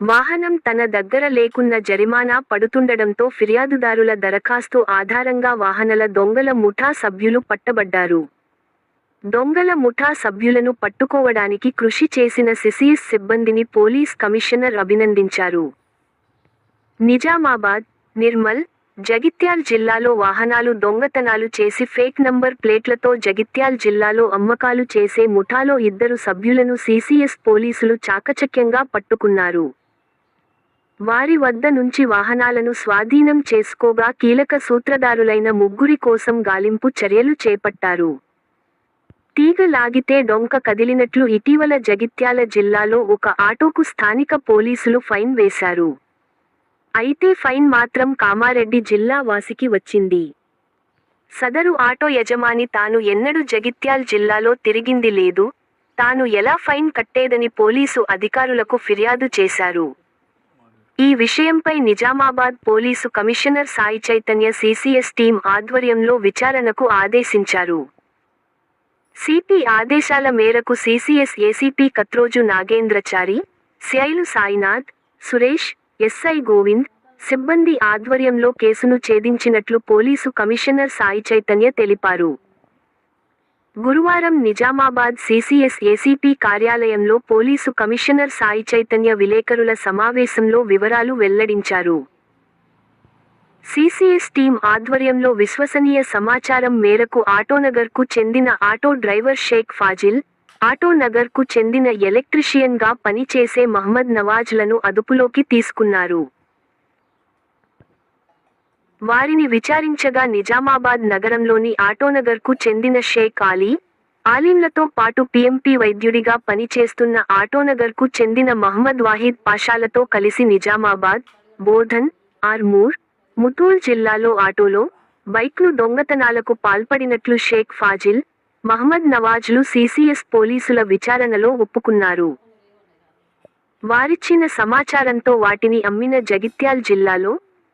వాహనం తన దగ్గర లేకున్న జరిమానా పడుతుండడంతో ఫిర్యాదుదారుల దరఖాస్తు ఆధారంగా వాహనల దొంగల ముఠా సభ్యులు పట్టబడ్డారు. దొంగల ముఠా సభ్యులను పట్టుకోవడానికి కృషి చేసిన సిసిఎస్ సిబ్బందిని పోలీస్ కమిషనర్ అభినందించారు. నిజామాబాద్ నిర్మల్ జగిత్యాల్ జిల్లాలో వాహనాలు దొంగతనాలు చేసి ఫేక్ నంబర్ ప్లేట్లతో జగిత్యాల్ జిల్లాలో అమ్మకాలు చేసే ముఠాలో ఇద్దరు సభ్యులను సిసిఎస్ పోలీసులు చాకచక్యంగా పట్టుకున్నారు. వారి వద్ద నుంచి వాహనాలను స్వాధీనం చేసుకోగా కీలక సూత్రధారులైన ముగ్గురి కోసం గాలింపు చర్యలు చేపట్టారు. తీగ లాగితే డొంక కదిలినట్లు ఇటీవల జగిత్యాల జిల్లాలో ఒక ఆటోకు స్థానిక పోలీసులు ఫైన్ వేశారు. అయితే ఫైన్ మాత్రం కామారెడ్డి జిల్లా వాసికి వచ్చింది. సదరు ఆటో యజమాని తాను ఎన్నడూ జగిత్యాల్ జిల్లాలో తిరిగింది లేదు తాను ఎలా ఫైన్ కట్టేదని పోలీసు అధికారులకు ఫిర్యాదు చేశారు. ఈ విషయంపై Nizamabad police commissioner Sai Chaitanya CCS team ఆధ్వర్యంలో విచారణకు ఆదేశించారు. సిపి ఆదేశాల మేరకు CCS ACP Katroju Nagendrachari Sailu Sainath Suresh SI Govind సిబ్బంది ఆధ్వర్యంలో కేసును ఛేదించినట్లు పోలీసు కమిషనర్ సాయి చైతన్య తెలిపారు. గురువారం నిజామాబాద్ సిసిఎస్ ఏసీపీ కార్యాలయంలో పోలీసు కమిషనర్ సాయి చైతన్య విలేకరుల సమావేశంలో వివరాలు వెల్లడించారు. సీసీఎస్ టీం ఆధ్వర్యంలో విశ్వసనీయ సమాచారం మేరకు ఆటోనగర్కు చెందిన ఆటో డ్రైవర్ షేక్ ఫాజిల్ ఆటోనగర్కు చెందిన ఎలక్ట్రిషియన్గా పనిచేసే మహ్మద్ నవాజ్లను అదుపులోకి తీసుకున్నారు. వారిని విచారించగా నిజామాబాద్ నగరంలోని ఆటోనగర్కు చెందిన షేక్ ఆలీ ఆలీంలతో పాటు పీఎంపీ వైద్యుడిగా పనిచేస్తున్న ఆటోనగర్కు చెందిన మహమ్మద్ వాహిద్ పాషాలతో కలిసి నిజామాబాద్ బోధన్ ఆర్మూర్ ముతూల్ జిల్లాలో ఆటోలో బైక్లు దొంగతనాలకు పాల్పడినట్లు షేక్ ఫాజిల్ మహ్మద్ నవాజ్లు సిసిఎస్ పోలీసుల విచారణలో ఒప్పుకున్నారు. వారిచ్చిన సమాచారంతో వాటిని అమ్మిన జగిత్యాల్ జిల్లాలో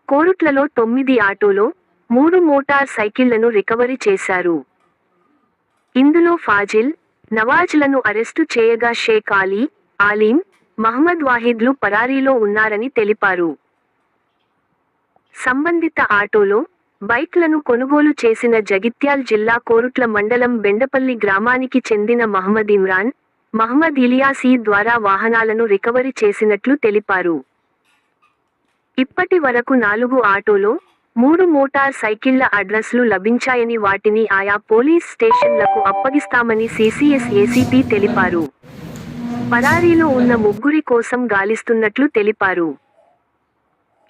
కోరుట్లలో తొమ్మిది ఆటోలో మూడు మోటార్ సైకిళ్ళను రికవరీ చేశారు. ఇందులో ఫాజిల్ నవాజ్లను అరెస్టు చేయగా షేక్ ఆలీ ఆలీం మహమ్మద్ వాహిద్లు పరారీలో ఉన్నారని తెలిపారు. సంబంధిత ఆటోలో బైక్లను కొనుగోలు చేసిన జగిత్యాల్ జిల్లా కోరుట్ల మండలం బెండపల్లి గ్రామానికి చెందిన మహమ్మద్ ఇమ్రాన్ మహమ్మద్ ఇలియాసీ ద్వారా వాహనాలను రికవరీ చేసినట్లు తెలిపారు. ఇప్పటి వరకు నాలుగు ఆటోలో మూడు మోటార్ సైకిళ్ళ అడ్రస్లు లభించాయని వాటిని ఆయా పోలీస్ స్టేషన్లకు అప్పగిస్తామని సిసిఎస్ ఏసీపీ తెలిపారు. పరారీలో ఉన్న ముగ్గురి కోసం గాలిస్తున్నట్లు తెలిపారు.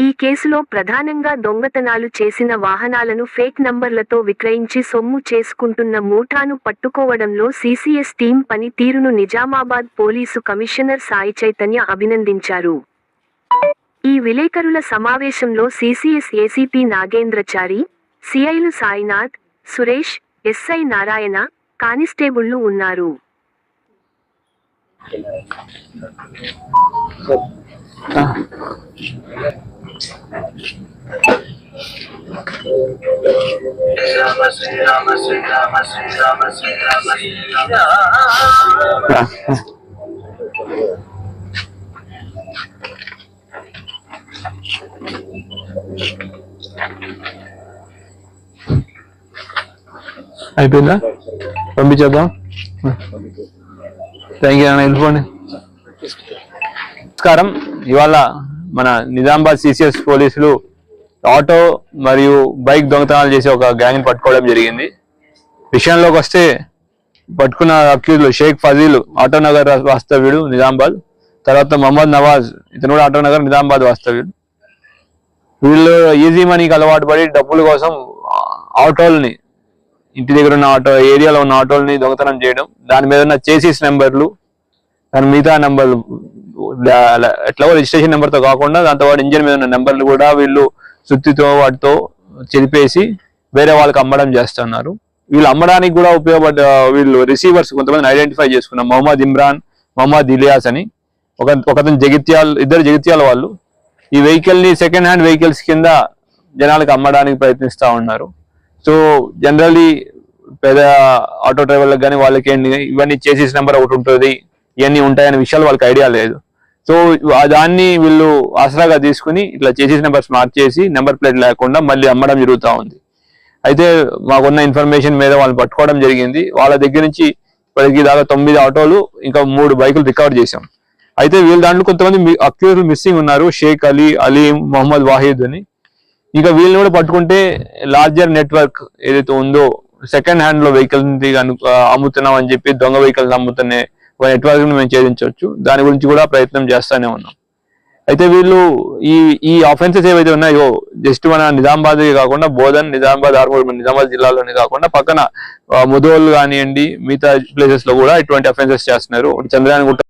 ఈ కేసులో ప్రధానంగా దొంగతనాలు చేసిన వాహనాలను ఫేక్ నంబర్లతో విక్రయించి సొమ్ము చేసుకుంటున్న మూఠాను పట్టుకోవడంలో సిసిఎస్ టీం పనితీరును నిజామాబాద్ పోలీసు కమిషనర్ సాయి చైతన్య అభినందించారు. ఈ విలేకరుల సమావేశంలో సిసిఎస్ ఏసీపీ నాగేంద్రచారి సిఐలు సాయినాథ్ సురేష్ ఎస్ఐ నారాయణ కానిస్టేబుళ్ళు ఉన్నారు. అయిపోయిందా పంపించేద్దాం థ్యాంక్ యూ అన్న వెళ్ళిపోండి నమస్కారం ఇవాళ మన నిజామాబాద్ సిసిఎస్ పోలీసులు ఆటో మరియు బైక్ దొంగతనాలు చేసి ఒక గ్యాంగ్ పట్టుకోవడం జరిగింది విషయంలోకి వస్తే పట్టుకున్న అక్యూజ్లు షేక్ ఫజీల్ ఆటో నగర్ వాస్తవ్యుడు నిజామాబాద్ తర్వాత మహమ్మద్ నవాజ్ ఇతను కూడా ఆటో నగర్ నిజామాబాద్ వాస్తవ్యుడు వీళ్ళు ఈజీ మనీకి అలవాటు పడి డబ్బుల కోసం ఆటోల్ని ఇంటి దగ్గర ఉన్న ఆటో ఏరియాలో ఉన్న ఆటోల్ని దొంగతనం చేయడం దాని మీద ఉన్న చేసీస్ నెంబర్లు దాని మిగతా నెంబర్లు ఎట్లా రిజిస్ట్రేషన్ నెంబర్తో కాకుండా దాంతో పాటు ఇంజిన్ మీద ఉన్న నెంబర్లు కూడా వీళ్ళు సుత్తితో వాటితో చెరిపేసి వేరే వాళ్ళకి అమ్మడం చేస్తున్నారు. వీళ్ళు అమ్మడానికి కూడా ఉపయోగపడ్డ వీళ్ళు రిసీవర్స్ కొంతమంది ఐడెంటిఫై చేసుకున్నాం మొహమ్మద్ ఇమ్రాన్ మొహమ్మద్ ఇలియాస్ అని. ఒక ఒకతను జగిత్యాల్ ఇద్దరు జగిత్యాల వాళ్ళు. ఈ వెహికల్ని సెకండ్ హ్యాండ్ వెహికల్స్ కింద జనాలకు అమ్మడానికి ప్రయత్నిస్తా ఉన్నారు. సో జనరల్లీ పెద్ద ఆటో డ్రైవర్లకు కానీ వాళ్ళకి ఏంటి ఇవన్నీ చేసేసి నెంబర్ ఒకటి ఉంటుంది ఇవన్నీ ఉంటాయనే విషయాలు వాళ్ళకి ఐడియా లేదు. సో దాన్ని వీళ్ళు ఆసరాగా తీసుకుని ఇట్లా చేసేసి నెంబర్స్ మార్చేసి నెంబర్ ప్లేట్ లేకుండా మళ్ళీ అమ్మడం జరుగుతూ ఉంది. అయితే మాకున్న ఇన్ఫర్మేషన్ మీద వాళ్ళని పట్టుకోవడం జరిగింది. వాళ్ళ దగ్గర నుంచి ఇప్పటికి దాకా తొమ్మిది ఆటోలు ఇంకా మూడు బైకులు రికవర్ చేశాం. అయితే వీళ్ళ దాంట్లో కొంతమంది అక్యూజ్ మిస్సింగ్ ఉన్నారు షేక్ అలీ అలీం మొహమ్మద్ వాహిద్ అని. ఇంకా వీళ్ళని కూడా పట్టుకుంటే లార్జర్ నెట్వర్క్ ఏదైతే ఉందో సెకండ్ హ్యాండ్లో వెహికల్ అమ్ముతున్నాం అని చెప్పి దొంగ వెహికల్స్ అమ్ముతున్నాయి ఒక నెట్వర్క్ని మేము ఛేదించవచ్చు. దాని గురించి కూడా ప్రయత్నం చేస్తానే ఉన్నాం. అయితే వీళ్ళు ఈ ఈ ఆఫెన్సెస్ ఏవైతే ఉన్నాయో జస్ట్ మన నిజామాబాద్ కాకుండా బోధన్ నిజామాబాద్ ఆర్మూర్ నిజామాబాద్ జిల్లాలోనే కాకుండా పక్కన ముదోల్ కానివ్వండి మిగతా ప్లేసెస్లో కూడా ఇటువంటి అఫెన్సెస్ చేస్తున్నారు. చంద్రయాన్ గుట్ట